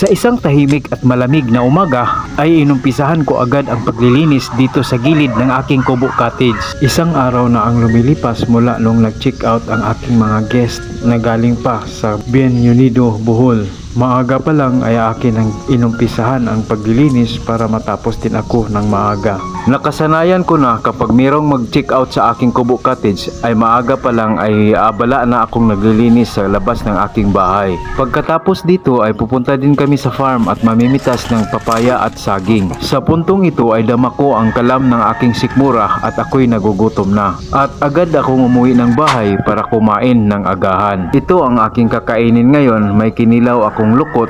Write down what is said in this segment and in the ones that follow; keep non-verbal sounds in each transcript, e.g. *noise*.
Sa isang tahimik at malamig na umaga ay inumpisahan ko agad ang paglilinis dito sa gilid ng aking kubo cottage. Isang araw na ang lumilipas mula nung nag-check out ang aking mga guest na galing pa sa Bienvenido Bohol. Maaga pa lang ay akin ang inumpisahan ang paglilinis para matapos din ako ng maaga. Nakasanayan ko na kapag mayroong mag-check out sa aking kubo cottage ay maaga pa lang ay abala na akong naglilinis sa labas ng aking bahay. Pagkatapos dito ay pupunta din kami sa farm at mamimitas ng papaya at saging. Sa puntong ito ay dama ko ang kalam ng aking sikmura at ako'y nagugutom na. At agad akong umuwi ng bahay para kumain ng agahan. Ito ang aking kakainin ngayon, may kinilaw akong lukot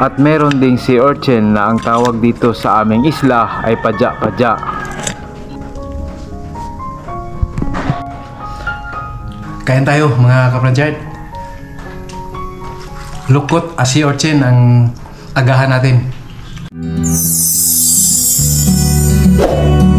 At meron ding si Urchin na ang tawag dito sa aming isla ay padya-padya. Kain tayo mga kapranchard. Lukot asi orchin ang agahan natin. Punta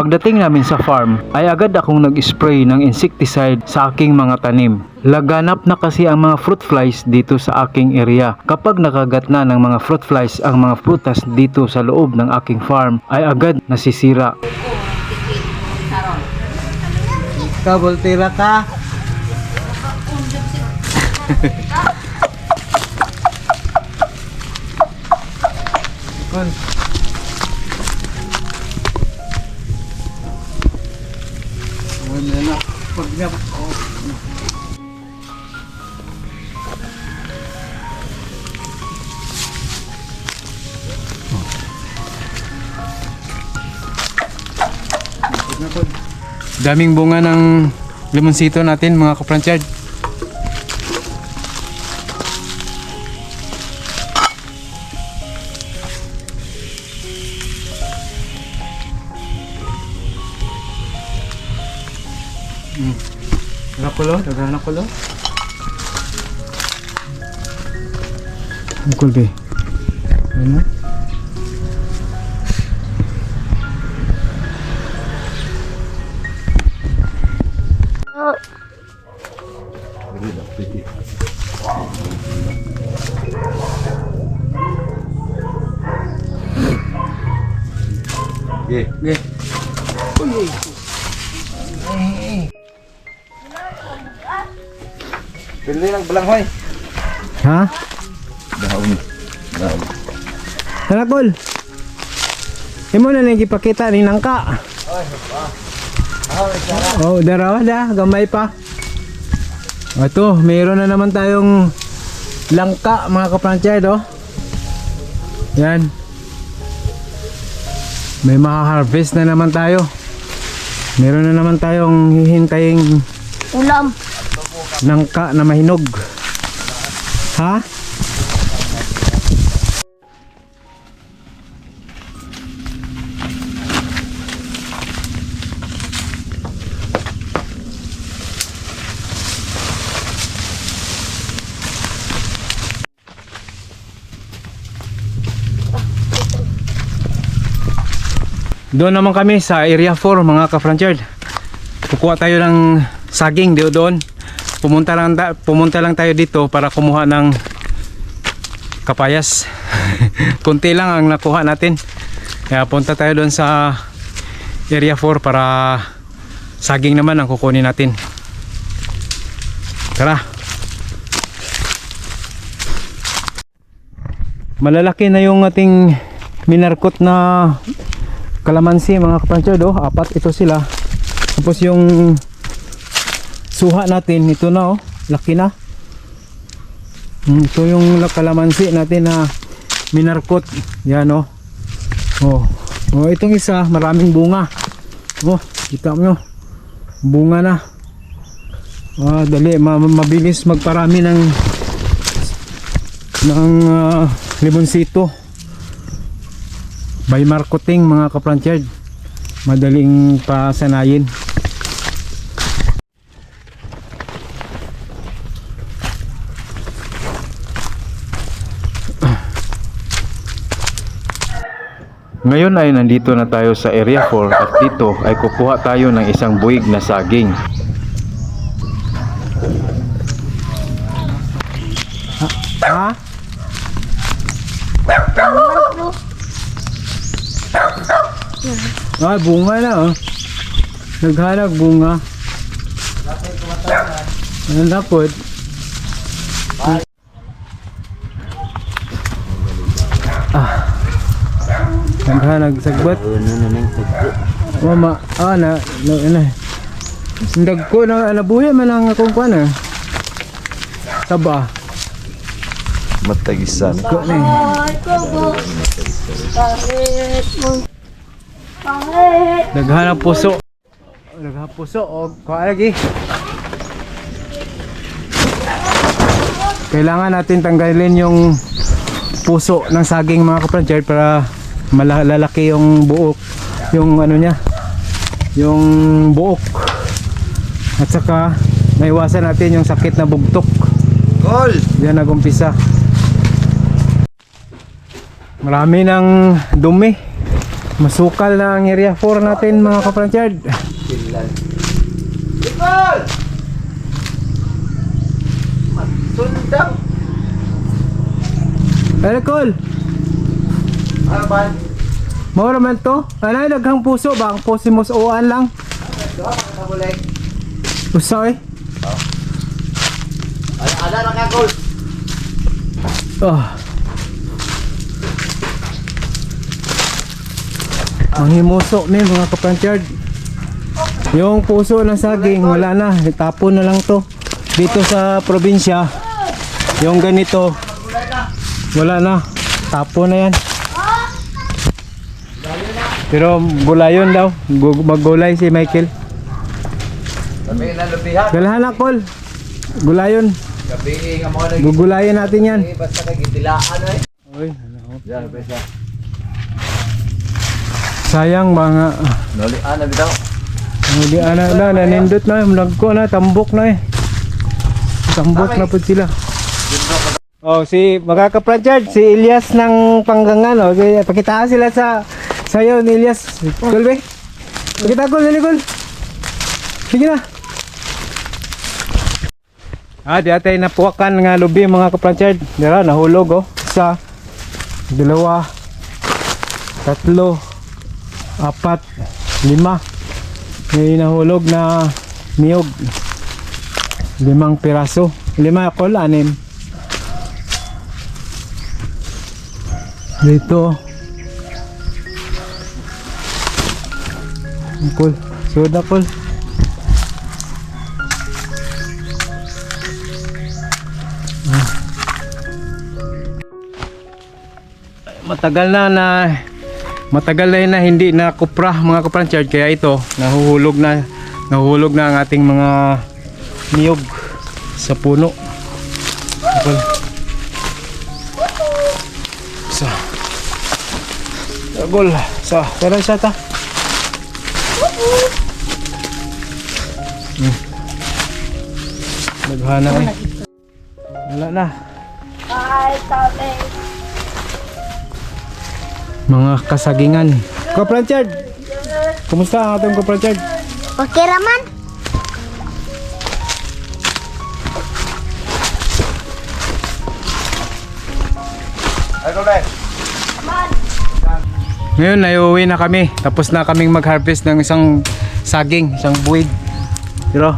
Pagdating namin sa farm, ay agad akong nag-spray ng insecticide sa aking mga tanim. Laganap na kasi ang mga fruit flies dito sa aking area. Kapag nakagat na ng mga fruit flies ang mga prutas dito sa loob ng aking farm, ay agad nasisira. Kabultira ka. Kon. Oh. Daming bunga ng limonsito natin mga kapranchard. Dagan nakulo. Ang cool be. Ano? Pili lang belang hoy. Ha? Daon. Daon. Tanakol. Imo na nang ipakita ni nangka. Oh, darawa da, gamay pa. Ito, mayroon na naman tayong langka mga kapranchard oh. Yan. May makaharvest na naman tayo. Meron na naman tayong hihintaying Ulam. Nangka na mahinog. Ha? Doon naman kami sa area 4 mga ka-franchard. Kukuha tayo ng saging doon. Pumunta lang, ta- pumunta lang tayo dito para kumuha ng kapayas. *laughs* Kunti lang ang nakuha natin. Kaya punta tayo doon sa area 4 para saging naman ang kukunin natin. Tara. Malalaki na yung ating minarkot na kalamansi mga kapansyod oh. Apat ito sila. Tapos yung suha natin ito na oh. Laki na. Mm, Ito yung kalamansi natin na minarkot. Yan oh. Oh. Oh, itong isa maraming bunga. Oh, kita mo. Bunga na. Ah, dali ma- mabilis magparami ng ng ah, limonsito by marketing mga kapranchard madaling pasanayin. Ngayon ay nandito na tayo sa Area 4 at dito ay kukuha tayo ng isang buwig na saging. Ha? Ah, bunga na oh. Naghanap bunga. Ano na Naghanap sagbat. Mama, ah na, na, na. Sindag ko na nabuhi man ang akong kuan ah. Saba. Matagisan. Ko eh. Kahit. Naghanap puso. Naghanap puso o kuha lagi. Kailangan natin tanggalin yung puso ng saging mga kapranchard para malalaki yung buok yung ano niya yung buok at saka maiwasan natin yung sakit na bugtok Gol! Diyan nagumpisa. Marami ng dumi. Masukal na ang area 4 natin mga kapranchard. Gol! Sundang! Ano Col? Ano ba? Mao naman to? Ano daghang puso ba? Ang puso mo sa uwan lang. Puso eh. Ano, ano na ka, Gol? Oh. Ang himuso ni mga kapranchard. Yung puso ng saging wala na, itapon na lang to. Dito sa probinsya, yung ganito wala na, tapon na yan. Pero gulayon daw, Gu- maggulay si Michael. Sabi na lubihan. Galahan na Col. Gulayon, Gabi nga na gugulayan natin yan. Eh, Basta kay gitilaan eh. Oy, Yan, besa. sayang mga Noli, ano bitaw? Hindi ana na nanindot na nagko na tambok na eh. Tambok na pud sila. Oh, si makaka-project si Elias ng Panggangan oh. Pakita sila sa sayo ni Elias. Kulbe. Pakita ko dali kul. Sige na. Ah, di atay napuwakan nga lubi mga kapranchard. Dira nahulog oh. Isa, dalawa, tatlo, apat, lima. May nahulog na niyog. Limang piraso. Lima ako anim. Dito. Cool. Soda cool. Ah. Matagal na na matagal na na hindi na kupra mga kapranchard kaya ito nahuhulog na nahuhulog na ang ating mga niyog sa puno okay. sa agol sa pero isa ta hmm. naghana eh wala na Kahit kami. mga kasagingan kapranchard kumusta ang atong kapranchard Okay raman. Ay, Gol, eh. Ngayon, naiuwi na kami. Tapos na kaming mag-harvest ng isang saging, isang buwig. Pero,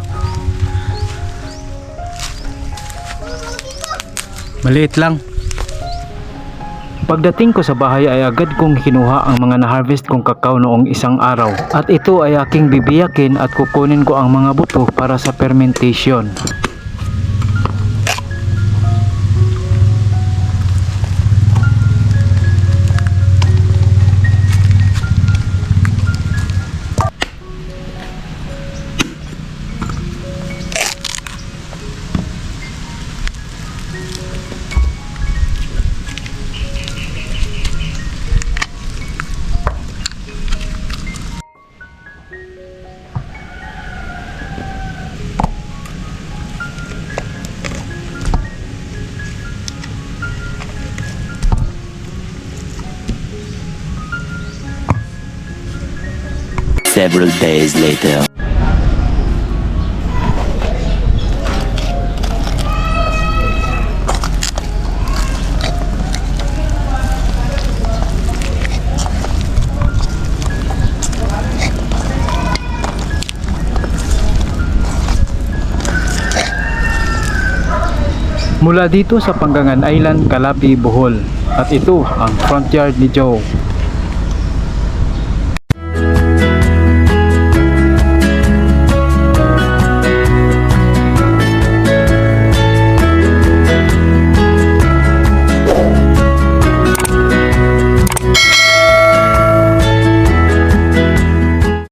maliit lang. Pagdating ko sa bahay ay agad kong kinuha ang mga na-harvest kong kakao noong isang araw. At ito ay aking bibiyakin at kukunin ko ang mga buto para sa fermentation. Several days later. Mula dito sa Panggangan Island, Calapi, Bohol. At ito ang front yard ni Joe.